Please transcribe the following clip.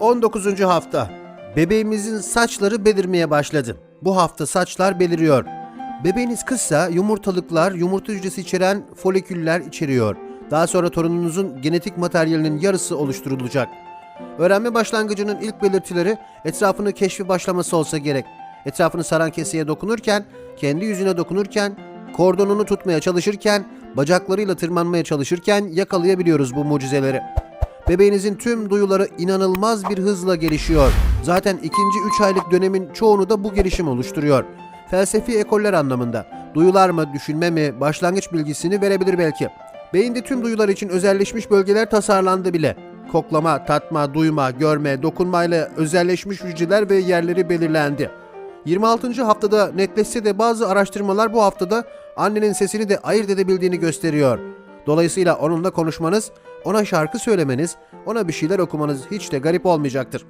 19. hafta. Bebeğimizin saçları belirmeye başladı. Bu hafta saçlar beliriyor. Bebeğiniz kızsa yumurtalıklar, yumurta hücresi içeren foliküller içeriyor. Daha sonra torununuzun genetik materyalinin yarısı oluşturulacak. Öğrenme başlangıcının ilk belirtileri etrafını keşfi başlaması olsa gerek. Etrafını saran keseye dokunurken, kendi yüzüne dokunurken, kordonunu tutmaya çalışırken, bacaklarıyla tırmanmaya çalışırken yakalayabiliyoruz bu mucizeleri. Bebeğinizin tüm duyuları inanılmaz bir hızla gelişiyor. Zaten ikinci 3 aylık dönemin çoğunu da bu gelişim oluşturuyor. Felsefi ekoller anlamında. Duyular mı, düşünme mi, başlangıç bilgisini verebilir belki. Beyinde tüm duyular için özelleşmiş bölgeler tasarlandı bile. Koklama, tatma, duyma, görme, dokunmayla özelleşmiş hücreler ve yerleri belirlendi. 26. haftada netleşse de bazı araştırmalar bu haftada annenin sesini de ayırt edebildiğini gösteriyor. Dolayısıyla onunla konuşmanız, ona şarkı söylemeniz, ona bir şeyler okumanız hiç de garip olmayacaktır.